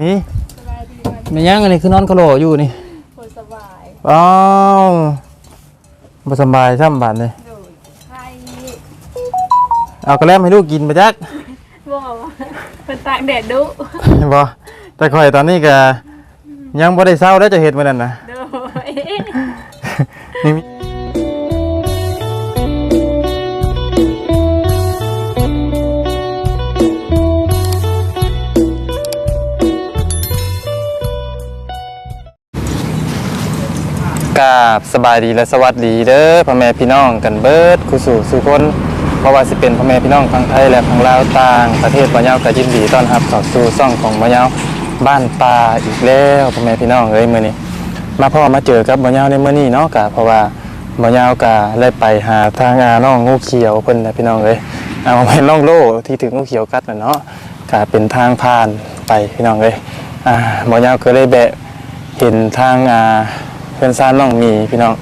มีสบายดีไหมแม่ยังอันนี้คือนอนกะโหลอยู่นี่คนสบายอ้าวบ่สำบายซ้ำบาดนี่โดยไข้เอากระแลมให้ลูกกินไปจักบอกว่าเป็นตากแดดดุบ่แต่ข่อยตอนนี้ก็ยังบ่ได้เศร้าแล้วจะเฮ็ดมื้อนั้นน่ะโดย นี่มี กาบสบายดีและสวัสดีเด้อพ่อแม่พี่น้องกันเบิดคุสู่สุคนเพราะว่าสิเป็นพ่อแม่พี่น้องทั้งไทยและทั้งลาวต่างประเทศบ่ยาวก็ยินดีต้อนรับเข้าสู่ช่องของบ่ยาวบ้านป่าอีกแล้วพ่อแม่พี่น้องเอ้ยมื้อนี้มาพ่อมาเจอกับบ่ยาวในมื้อนี้เนาะกะเพราะว่าบ่ยาวกะเลยไปหาทางอาน้องงูเขียวเพิ่นนะพี่น้องเอ้ยเอาไปน้องโลที่ถึงงูเขียวกัดน่ะเนาะกะเป็นทางผ่านไปพี่น้องเอ้ยอ่าบ่ยาวก็เลยแบะเห็นทางอ่า เพิ่อนซ่านน้องมีพี่น้อง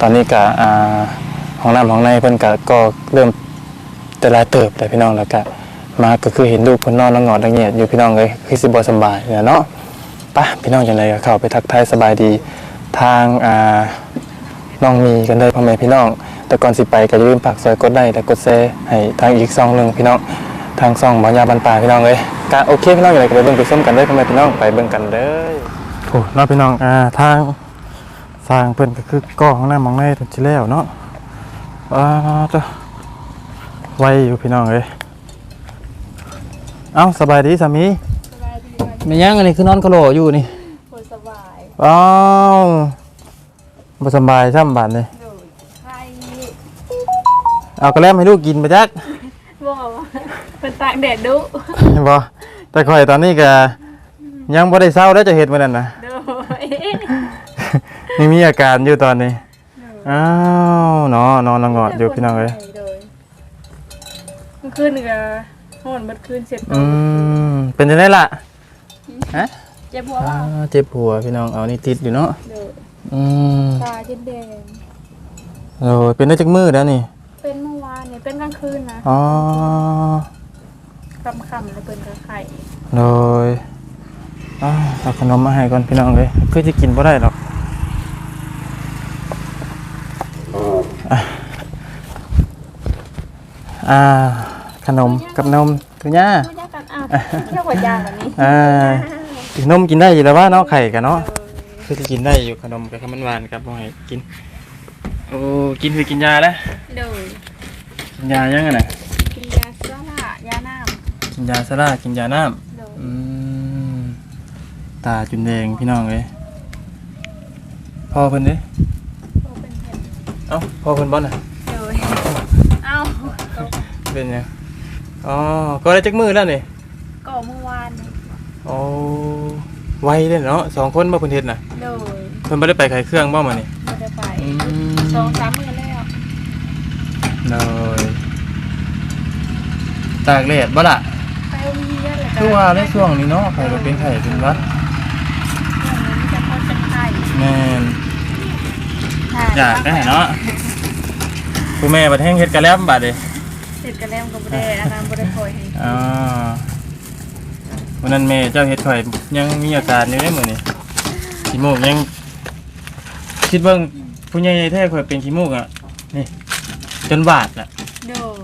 ตอนนี้กะอ่าห้องน้ำห้องในเพิ่อนกะก็เริ่มแต่ลายเติบเลยพี่น้องแล้วก็มาก็คือเห็นลูกเพิ่นนอนแล้วงอดละเงียดอยู่พี่น้องเอ้ยคือสิบสบายเนี่ยเนาะปะพี่น้องจังไดก็เข้าไปทักทายสบายดีทางอ่าน้องมีกันเลยพ่อแม่พี่น้อง แต่ก่อนสิไปก็อย่าลืมฝากซอยกดไลค์และกดแชร์ให้ทางอีกซองหนึ่งพี่น้องทางซองหมอยาบันปลาพี่น้องเลยก็โอเคพี่น้องอย่างไรก็ไปเบิ่งไปส้มกันเลยพ่อแม่พี่น้องไปเบิ่งกันเด้อโอ้น้องพี่น้องอ่าทาง สร้างเพิ่นก็คือก่อของน้ามองในถึงสิแล้วเนาะอ่าจ้ะไวอยู่พี่น้องเลยเอ้าสบายดีสามีสบายดีไหมแม่ยังอันนี้คือนอนกะโหลอยู่นี่คนสบายอ้าวบ่สำบายซ้ำบาดนี่โดยไข้เอากระแลมให้ลูกกินไปจักบอกว่าเป็นตากแดดดุบ่แต่ข่อยตอนนี้ก็ยังบ่ได้เศร้าแล้วจะเฮ็ดมื้อนั้นน่ะโดย นี่มีอาการอยู่ตอนนี้ อ้าวเนาะนอนละงอดอยู่พี่น้องเอ้ยโดยเมื่อคืนนี่ก็โหนเมื่อคืนเสร็จอืมเป็นจังได๋ล่ะฮะเจ็บหัวอ่าว่าเจ็บหัวพี่น้องเอานี่ติดอยู่เนาะโดยอืมตาเจ็บแดงโอ้ยเป็นได้จักมื้อแล้วนี่ เป็นเมื่อวานเนี่ยเป็นกลางคืนนะอ๋อคำคำๆแล้วเป็นกระไข่โดยอ้าวเอาขนมมาให้ก่อนพี่น้องเลยคือจะกินบ่ได้หรอก อะอ่า ขนมกับนมตุญ่าไม่ยากกันอ้าวเที่ยวหัวยางแบบนี้อ่ากินนมกินได้อยู่แล้วว่าเนาะไข่กันเนาะคือจะกินได้อยู่ขนมกับขมันหวานครับบ่ให้กินโอ้กินคือกินยาแล้วโดยกินยายังไงน่ะกินยาสลายาน้กินยาซาร่ากินยาน้ำำโดยอืมตาจุนแดงพี่น้องเลยพ่อเพิ่นเด้โตเป็นเห็ด เอ้าพ่อเพิ่นบ่น่ะโดยเอ้าเป็นหยังอ๋อก็ได้จักมือแล้วนี่ก่อเมื่อวานนี่โอ้ไวเลยเนาะสองคนบ่เพิ่นเฮ็ดน่ะโดยเพิ่นบ่ได้ไปขายเครื่องบ่มานี่ไม่ได้ไปอืมสองสามมื้อแล้วเลยตากแดดบ่ล่ะไปโรงเรียนแล้วก็คือว่าในช่วงนี้เนาะใครก็เป็นไข้เป็นหวัดช่วงนี้จะพอจะไข่แม่น อยากได้เนาะผู้แม่บัดแห้งเฮ็ดกะแลมบัดเด้เสร็จกันแล้วก็บ่ได้อานามบ่ได้คอยให้อ่าวันนั้นแม่เจ้าเฮ็ดข่อยยังมีอาการอยู่ได้มื้อนี้ขี้มูกยังคิดเบิ่งผู้ใหญ่แท้ข่อยเป็นขี้มูกอะนี่จนบาดน่ะโดย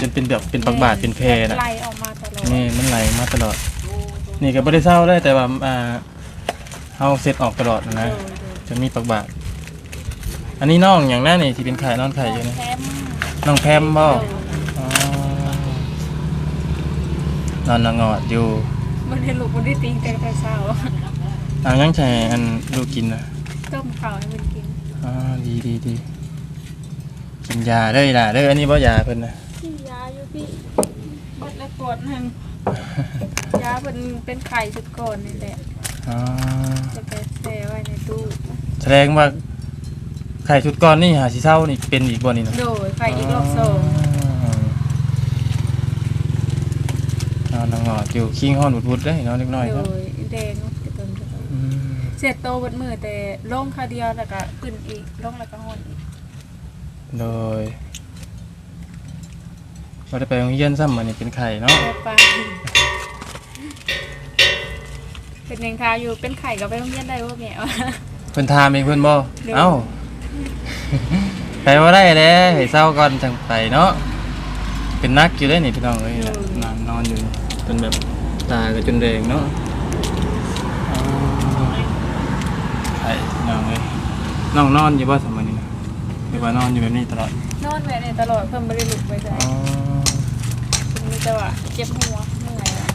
จนเป็นแบบเป็นปักบาดเป็นแผลน่ะไหลออกมาตลอดนี่มันไหลมาตลอด นี่ก็บ่ได้เศร้าได้แต่ว่าอ่าเฮาเสร็จออกตลอดนะโดนะยโดยจะมีปักบาด อันนี้น้องอย่างนั้นนี่ที่เป็นไข่นอนไข่อยู่นี่แคมน้องแพมบ่โดยอ๋อนอนละงอดอยู่บ่ได้ลูกบ่ได้ติงแต่แต่เช้าเอายังใช่อันลูกกินนะต้มข้าวให้มันกินอ่าดีดีดีกินยาเด้อล่ะเด้ออันนี้บ่ยาเพิ่นนะที่ยาอยู่พี่บดและกดหนึงยาเป็นเป็นไข่สุดก่อนนี่แหละอ๋อจะไปแช่ไว้ในตู้แสดงว่า ไข่ชุดก่อนนี่หาสิเศร้านี่เป็นอีกบ่นี่นะโดยไข่อีกรอบสองนอนละงอดอยู่คิงฮ้อนวุดๆได้เนาะเล็กน้อยโดครับยแดงกระตุ้นกระตุ้นอืมเสร็จโตเบดมือแต่ลงคาเดียวแล้วก็ขึ้นอีกลงแล้วก็หอนอีกโดยบ่ได้ไปโรงเรียนซ้ำมื้อนี้เป็นไข่เนาะแล้วไปเป็นยังทาอยู่เป็นไข่ก็ไปโรงเรียนได้บ่แม่วะ เพิ่นถามอีกเพิ่นบ่เดี๋ยวเอ้า ไปบ่ได้เด้ให้เศร้าก่อนจังไปเนาะเป็นนักอยู่เด้นี่พี่น้องเอ้ยน่ะนอนนอนอยู่จนแบบตาก็จนแดงเนาะอ๋อไอ้พี่น้องเอ้ยน้องนอนอยู่บ่สมัยนี้นะหรือว่านอนอยู่แบบนี้ตลอดนอนแบบนี้ตลอดเพิ่นบ่ได้ลุกไปไสอ๋อเพิ่นมีแต่ว่าเจ็บหัวเมื่อยอะ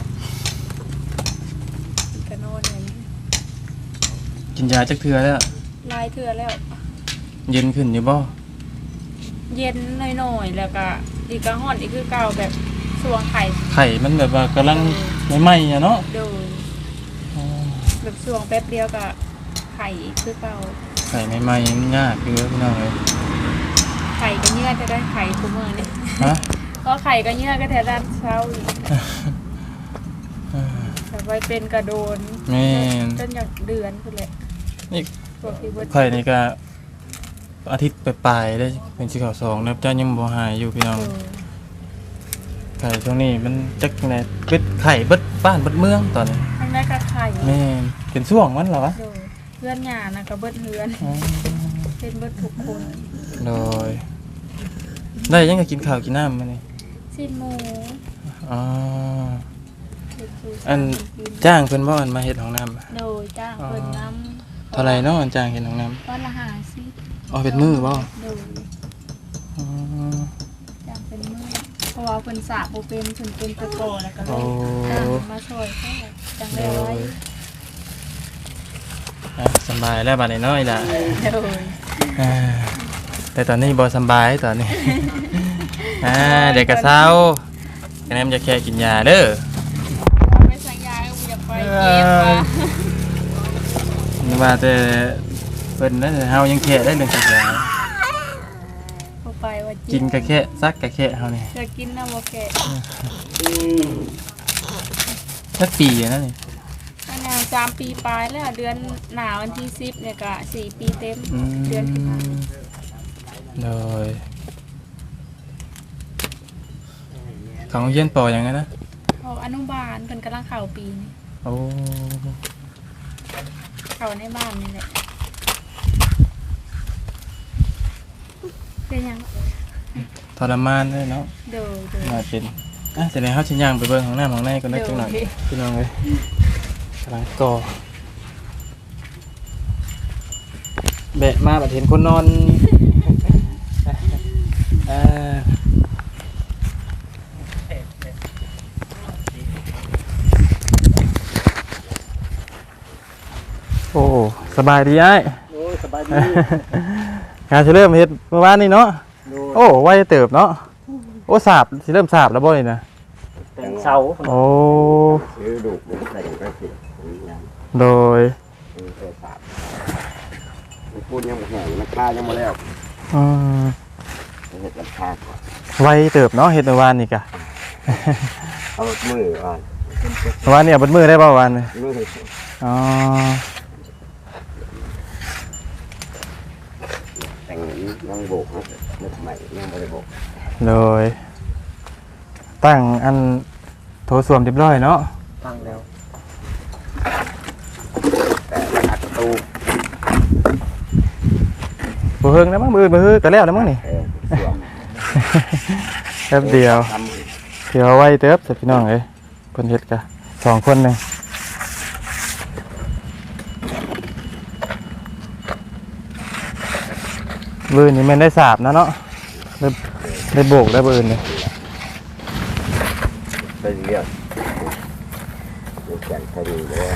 ก็นอนอย่างนี้กินยาจักเทื่อแล้วลายเทื่อแล้ว เย็นขึ้นอยู่บ่เย็นหน่อยๆแล้วก็อีกก็ฮ้อนอีกคือเก่าแบบสวงไข่ไข่มันแบบว่ากำลังใหม่ๆอะเนาะโดยอ๋อแบบสวงแป๊บเดียวก็ไข่อีกคือเก่าไข่ใหม่ๆมันยากอยู่เด้อพี่น้องเอ้ยไข่ก็เยื่อจะได้ไข่ทุกมื้อนี่ฮะ ก็ไข่ก็เยื่อก็แท้ด้านเช้าอีกแบบไว้เป็นกระโดนแม่น จนอยากเดือนพุ่นแหละนี่ตัวพี่เบิดไข่นี่ก็ อาทิตย์ปลายๆได้เป็นสีขาวสองนะครับเจ้ายังบ่หายอยู่พี่น้องเออไข่ช่วงนี้มันจักไงเบิดไข่เบิดบ้านเบิดเมืองตอนนี้ข้างในก็ไข่แม่นเป็นช่วงมันเหรอวะโดยเพื่อนหยานะก็เบิดเฮือนอ๋อเป็นเบิดทุกคนโดยได้ยังก็กินข้าวกินน้ำมานี่สิ้นหมูอ๋อเฮ็ดซูอันกินจ้างเพิ่นบ่อันมาเฮ็ดห้องน้ำโดยจ้างเพิ่นน้ำเท่าไหร่เนาะอันจ้างเฮ็ดห้องน้ำ วันละหาสิ อ๋อเป็นมือบ่โดยอ๋อจ้างเป็นมือเพราะว่าเพิ่นสระบ่เป็นเพิ่นเป็นตะโกแล้วก็เลโอ้ยจ้างมาช่วยเขาจังได้ไว้อะสำบายแล้วบัดนี้เนาะอีหล่ะโดยอ่าแต่ตอนนี้บอสำบายตอนนี้ อ่าเด็กกระเซ้าแนมจะแค่กินยาเด้อไปสัญญาก็บ่อยากไปเก็บว่ะนี่ว่าแต่ เพิ่นนั่นเฮายังแค่ได้เรื่องกินยาบ่ไปว่ากิจินกะแค่ซักกะแค่เฮานี่จะกินน้ำบ่แก่สักปีอะนั่นนี่อันนั้นสามปีปลายแล้วเดือนหนาววันที่10เนี่ยก็สี่ปีเต็มอืมเดือนที่ห้าโดยของเย็นปออย่างนั้นนะพออนุบาลเพิ่นกำลังเข้าปีนี้โอ้ เข้าในบ้านนี่แหละ เป็นหยังทรมานเลยเนาะเด้อเด้อน่าเป็นอะแต่ในเฮาสิย่างไปเบิ่งของน้ำของในก่อนได้จังหน่อยเดี๋ยวพี่น้องเอ้ยกำลังก่อแบะมาบัดเห็นคนนอนเอ่อโอ้สบายดีไอ้ โอ้ยสบายดี งานสิเริ่มเฮ็ดเมื่อวานนี้เนาะดูโอ้ไวเติบเนาะโอ้สาบสิเริ่มสาบแล้วบ่นี่นะแต่งเสาโอ้ซื้อดูกมันใส่กระสิยังโดยเออใส่สาบมันพูดยังบ่แห้งมันคายังมาแล้วอืมเห็ดราคาก่อนไวเติบเนาะเฮ็ดเมื่อวานนี่กะเอามือก่อนเมื่อวานนี่เอาเบดมือได้บ่วานนี่มืออ๋อ แต่ง ยังโบกนะไม่ทำไมยังไม่ได้โบกโดย ตั้งอันโทรสวมเรียบร้อยเนาะตั้งแล้ว แต่อัดประตูบ่เฮิงแล้วมั้งมือมือก็แล้วแล้วมั้งนี่ เออสวมแป๊บเดียวทเดี๋ยวไว้เติบสิพี่น้องเอ้ยเพิ่นเฮ็ดกะสองคนหนึง บืนนี่ม่นได้สาบนะเนาะได้ได้โบกได้บืนนี่ำไปเรียกดี๋ยวแข่งคดีเลย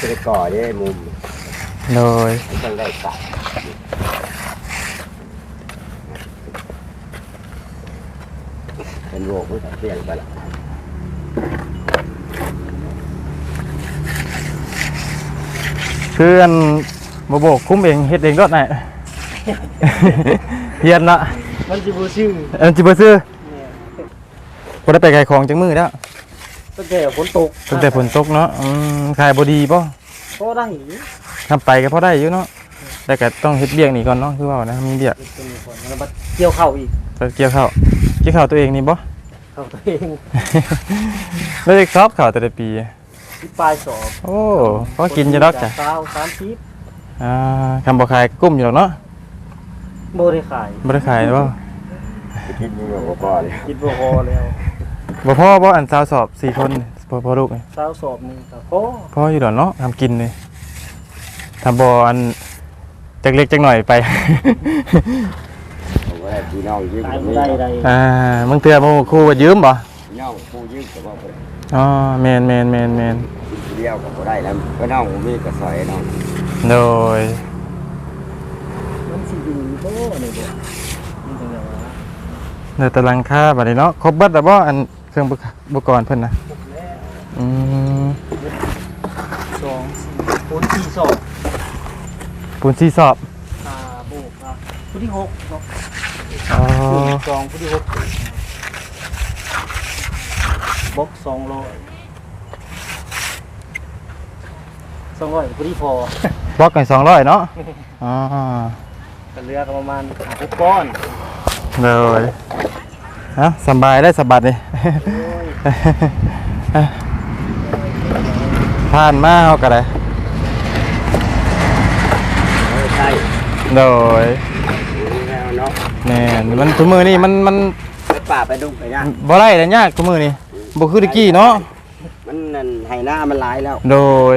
จะได้ก่อได้มุมโดยต้องได้ตัดเป็นโรคไม่ตัดเสี่ยงไปละคืออัน บ่โบกคุ้มเองเฮ็ดเองรถน่ะเฮียนละมันจะบูชื่ออันจิบ่ซื้อบ่ได้ไปขายของจังมือแล้วตั้งแต่ฝนตกตั้งแต่ฝนตกเนาะอืมขายบ่ดีบ่ก็ได้ทำไปก็พอได้อยู่เนาะแต่ก็ต้องเฮ็ดเบี้ยงนี่ก่อนเนาะคือว่านะมีเบี้ยเป็นฝนแล้วมาเกี่ยวเข้าอีกก็เกี่ยวข้าวเกี่ยวข้าวตัวเองนี่บ่คเขาตัวเองแล้วจะชอบข่าวแต่ละปี ที่ปลายสอบโอ้พอกินจะดอกจ้ะเช้าสามสิบ อ่าคำบอกขายกุ้มอยู่หรอกเนาะโบได้ขายบ่ได้ขายบ่ไปกินอยู่กับพ่อเลยกินบ่พอแล้วบ่พ่อบ่อันสาวสอบสี่คนพ่อพ่อลูกนี่เช้าสอบหนึงก็พอพ่ออยู่ดอกเนาะทำกินนี่ทำบ่อันจักเล็กจักหน่อยไปผมว่าพี่น้องยืมตายกับบ่มีได้ใดอ่ามึงเตือนมึงครูว่ายืมบ่พี่น้องผู้ยืมกับว่าผมอ๋อแม่นแม่นแม่นแม่นกินเดียวกับบ่ได้แล้วพี่น้องผมมีกระสอยน้อง โดยมันสิดีบ่นี่บ่นี่จังได๋วะในตารางค่าบัดนี้เนาะครบเบิดแล้วบ่อันเครื่องอุปกรณ์เพิ่นนะหมดแล้วอืมสองสี่คูณสี่สอบปูนซีสอบอ่าโบกอะผู้ที่หกเนาะอ๋อสองผู้ที่หกบล็อกสองร้อยสองร้อยผู้ที่พอ บล็อกกัน200เนาะอ๋อก็เหลือก็ประมาณห้าหกก้อนเลยเอ้าสำบายได้สบัดนี่โอ้ยผ่านมาเฮาก็ได้เออใช่โดยนี่แล้วเนาะแม่นมันทุกมื้อนี่มันมันไปป่าไปดุไปย่างบ่ได้แล้วยากทุกมื้อนี่บ่คือตะกี้เนาะมันนั่นให้หน้ามันหลายแล้ว โดย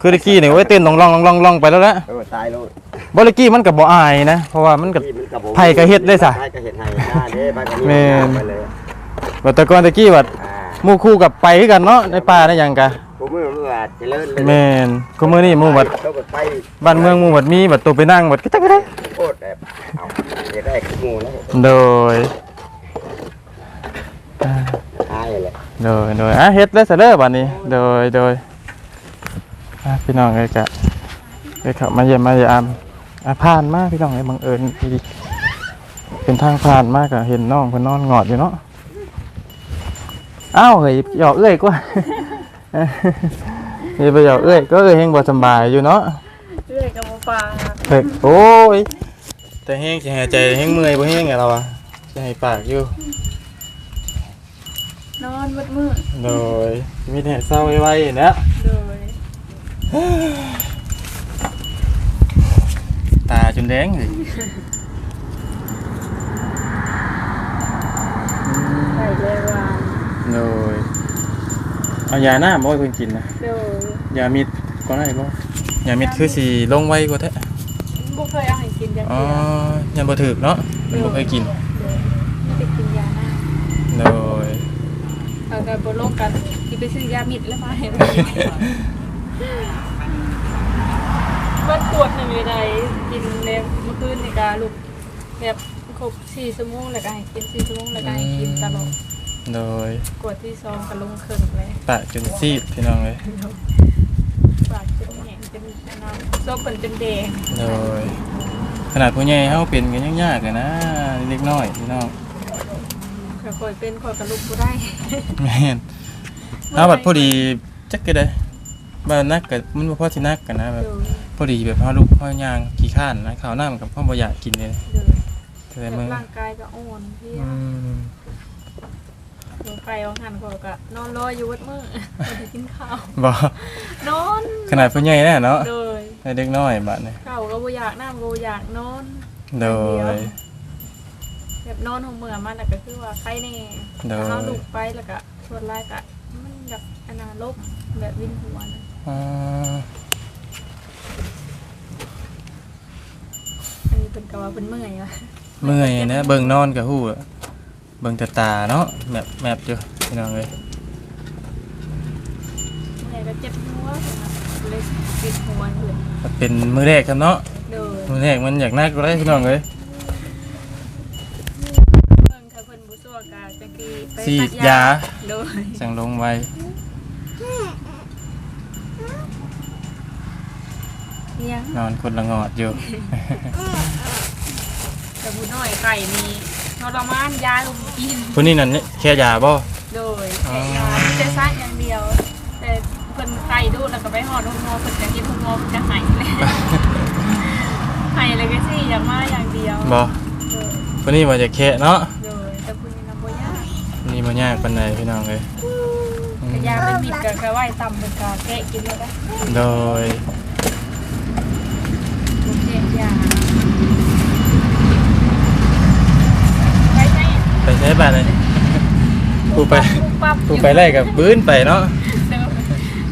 คือตะกี้นี่โอ้ยเต้นลองลองลองลองลองไปแล้วแหละเออตายแล้วบ่ตะกี้มันก็บ่อายนะ เพราะว่ามันก็ที่มันกับผมไผก็เฮ็ดได้ซะไผก็เฮ็ดให้หน้าเด้ไปก็แม่น ไปเลยว่าแต่ก่อนตะกี้ว่าอ่าหมู่คู่กับไปคือกันเนาะในป่าในหยังกะผมมือมันว่าเจริญเลยแม่นกูมื้อนี้หมู่บัดเขาก็ไปบ้านเมืองหมู่บัดมีบัดตัวไปนั่งบัดก็จักก็ได้ โคตรแบบเอาเฮ็ดได้คือหมู่แล้วโดย ตายเลย โดย โดยอะเฮ็ดได้ซะเด้อบัดนี้ โดย โดยอะ พี่น้องเอ้ยกะเอ้ยเข้ามาเยี่ยมมาเยี่ยมอะผ่านมาพี่น้องเอ้ยบังเอิญดีเป็นทางผ่านมากอะเห็นน้องเพิ่นนอนงอดอยู่เนาะอ้าวเฮ้ยหยอกเอ้ยกว่าเฮ้ยไปหยอกเอ้ยก็เอ้ยเฮงบ่สำบายอยู่เนาะเรื่อยกับบ่ฟังเฮ้ยโอ้ยแต่เฮงสิหายใจเฮงเมื่อยบ่เฮงไงเราอะสิให้ปากอยู่นอนมืดมืดโดยมีแต่เศร้าไว้ๆนะโดย ตาจนแดงเลยใส่เลยว่าโดยเอายาหน้าบ่ให้เพิ่นกินนะโดยยามิดก็ได้บ่ยามิดคือสิลงไว้กว่าแท้บ่เคยเอาให้กินอย่างอ๋อเดียวยังบ่ถึกเนาะมันบ่เคยกินโดยไม่ได้กินยาหน้าโดยเอาแต่บ่โลกกันที่ไปซื้อยามิดแล้วมาให้มัน ปวดหนึ่งเลยใดกินแล้วเมื่อคืนนี่กาลูกแบบครบสี่ชั่วโมงแล้วก็ให้กินสี่ชั่วโมงแล้วก็ให้กินตลอดโดยกวดที่ซองก็ลงเครื่องเลยปากจนซีดพี่น้องเลยปากจนแหงจนน้ำซบเป็นจนแดงโดยขนาดผู้ใหญ่เฮาเป็นกันยังยากเลยนะเล็กน้อยพี่น้องค่อยๆเป็นค่อยกระลุกบ่ได้แม่นเฮาบัดพอดีจักก็ได้ บ่นักก็มันบ่พอสินักกันนะแบบเดี๋ยวพอดีแบบเฮาลุกเฮาย่างขี้ข้านนะข้าวน้ำกับพ่อบ่อยากกินเลยเดี๋ยวแต่แบบมื้อร่างกายก็อ่อนเพลียอืมลงไปวางหันก็ก็นอนรออยู่วัดมือบ่ได้กินข้าวบ่นอนขนาดผู้ใหญ่แน่เนาะโดยให้เด็กน้อยบัดนี้ข้าวก็บ่อยากน้ำก็บ่อยากนอนโดยแบบนอนหัวเมื่อมันน่ะก็คือว่าไข้แน่โดยถ้าเราลุกไปแล้วก็ชวนไล่ก็มันแบบอนาลบแบบวินหัวนะ อ่าอันนี้เป็นก็ว่าเป็นเมื่อยว่ะเมื่อยนะเบิ่งนอนก็ฮู้อะเบิ่งแต่ตาเนาะแมบแมบอยู่พี่น้องเอ้ยเมื่อยก็เจ็บหัวนะเลยปิดหัวเลยเป็นมื้อแรกครับเนาะโดยมื้อแรกมันอยากนักก็ได้พี่น้องเอ้ยเพิ่นถ้าเพิ่นบ่ซัวก็จะกีไปฉีตัดดยาโดยสั่งลงไว้ ยังนอนคนละงอดอยู่ แต่ผู้น้อยไก่มีทรมานยาลงกินผู้นี้นั่นนี่แค่ยาบ่ โดยอ๋อแค่ยาแต่ซ่าอย่างเดียว แต่เพิ่นไก่ดูแล้วก็ไปหอดห้องงอเพิ่นจะกินห้องงอเพิ่นจะหายเลยหายเลยก็สิอยากมาอย่างเดียวบ่โดยผู้นี้ว่าจะแค่เนาะโดยแต่ผู้นี้นำบ่ยากอืนี่บ่ยากปานใดพี่น้องเอ้ยอืมกระยาเป็นบิดกับกระไหวต่ำเป็นกาแกะกินแล้วได้โดย ลูกเจ็บยาไปไหน ไปใช้ บ้านเลยกูไปปุ๊บปั๊บกูไปไล่กับบื้นไปเนาะ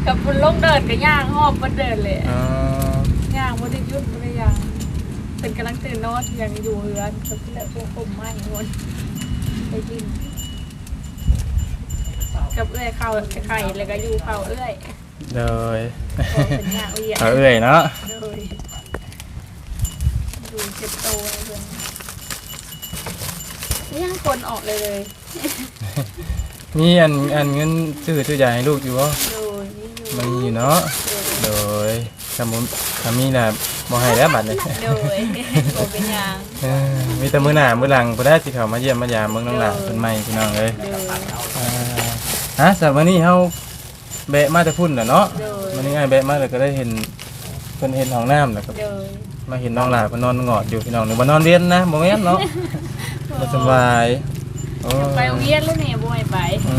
กับบุญลงเดินกับย่างหอบมันเดินเลยอ๋อย่างบ่ได้หยุดบ่ได้ย่างเป็นกำลังตื่นนอนยังอยู่เรือนเขาที่แหละพวกผมไม่งนไปกินกับเอื้อยข้าวไข่แล้วก็อยู่ข้าวเอื้อยโดยพอเป็นย่างเอื้อยเอาเอ้ยเนาะโดยอยู่เจ็บโตเลย ย่างคนออกเลยเลยมีอันอันเงินซื้อซื้อยาให้ลูกอยู่บ่โดยนี่อยู่มันมีอยู่เนาะโดยโดยถ้ามุถ้ามีน่ะบ่ให้แล้วบัดนี้โดยโบเป็นย่างเออมีแต่มื้อหน้ามื้อหลังบ่ได้สิเข้ามาเยี่ยมมายามเมืองน้องหลานเพิ่นใหม่พี่น้องเอ้ยโดยอ่าฮะสำหรับวันนี้เฮาแบะมาแต่พุ่นน่ะเนาะโดยวันนี้ไอ้ายแบะมาแล้วก็ได้เห็นเพิ่นเห็นห้องน้ำแล้วก็โดยมาเห็นน้องหลานเพิ่นนอนงอดอยู่พี่น้องนึกว่านอนเรียนนะบ่แม่นเนาะ บ่สบายโอ้ไปโรงเรียนแล้วเนี่ยบ่ให้ไปอื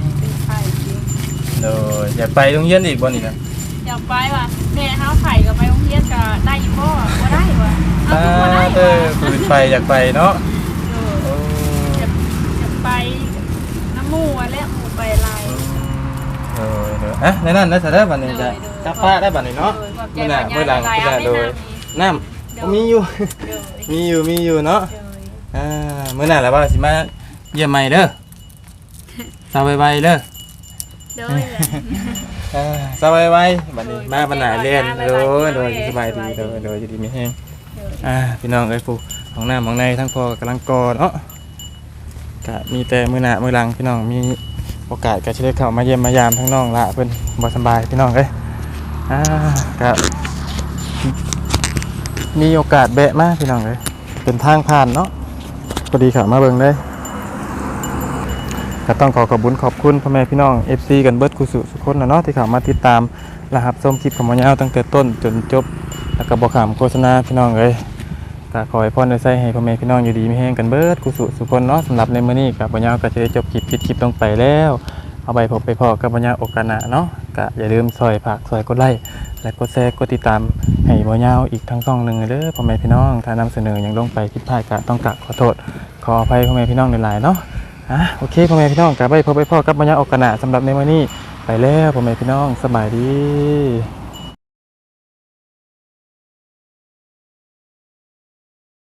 มเป็นไข่จริงโดยอยากไปโรงเรียนอีกบ่นี่นะอยากไปว่ะแม่เฮาไข่ก็ไปโรงเรียนก็ได้อยู่บ่บ่ได้ว่ะเอาอ่าคือบ่ได้เด้อว่ะคือไปอยากไปเนาะโดยโอ้อยากอยากไปน้ำหมู่อะและหมู่ไปลายเออเด้ออะในนั้นนะซะเด้อบัดนี้จะโดยโดยจับป้าได้บัดนี้เนาะโดยขอบใจมื้อหน้าว่ามื้อหลังยายมื้อหน้าเอาโดยแนะนำนี่น้ำก็มีอยู่โดยมีอยู่มีอยู่เนาะโดย อ่ามื้อหน้าแล้วว่าสิมาเยี่ยมใหม่เด้อสาวไวๆเด้อโดยแหละ อ่าสบายไว้บัดนี้โดยมาปัญหาเรียนสบายโดไว้ยโดยโดยสบายดีสโดบายยดีโดยอยู่ดีมีแฮงโดยอ่าพี่น้องเอ้ยผู้ของหน้าของในทั้งพ่อกำลังกอเนาะกะมีแต่มื้อหน้ามื้อหลังพี่น้องมีโอกาสก็สิได้เข้ามาเยี่ยมมายามทั้งน้องละเพิ่นบ่สำบายพี่น้องเอ้ยอ่ากะมีโอกาสแบะมาพี่น้องเอ้ยเป็นทางผ่านเนาะ พอดีเข้ามาเบิ่งเลยก็ต้องขอขอบคุญขอบคุณพ่อแม่พี่น้อง FC กันเบิร์ดกุสุสุคนนะเนาะที่เข้ามาติดตามและรับชมคลิปของมายาวตั้งแต่ต้นจนจบ แล้วก็บอกขามโฆษณาพี่น้องเอ้ยก็ขอให้พ่อได้ใส่ให้พ่อแม่พี่น้องอยู่ดีไมีแห้งกันเบิร์ดกุสุสุคนเนาะสำหรับในมื้อนี้กับมายาวก็จะได้จบคลิปปิดคลิปลงไปแล้ว เอาไปพบไปพอกับมายาวโอกาสหน้าเนาะก็อย่าลืมซอยผักซอยกดไลค์และกดแชร์กดติดตาม ให้บ่ยาวอีกทั้งซ่องหนึ่งเด้อพ่อแม่พี่น้องถ้านำเสนออย่างลงไปผิดพลาดก็ต้องกราบขอโทษ ขออภัยพ่อแม่พี่น้องหลายๆเนาะอะโอเคพ่อแม่พี่น้องกลับไปพบไปพ่อกับมายาออกกระหนาสำหรับในวันนี้ไปแล้วพ่อแม่พี่น้องสบายดี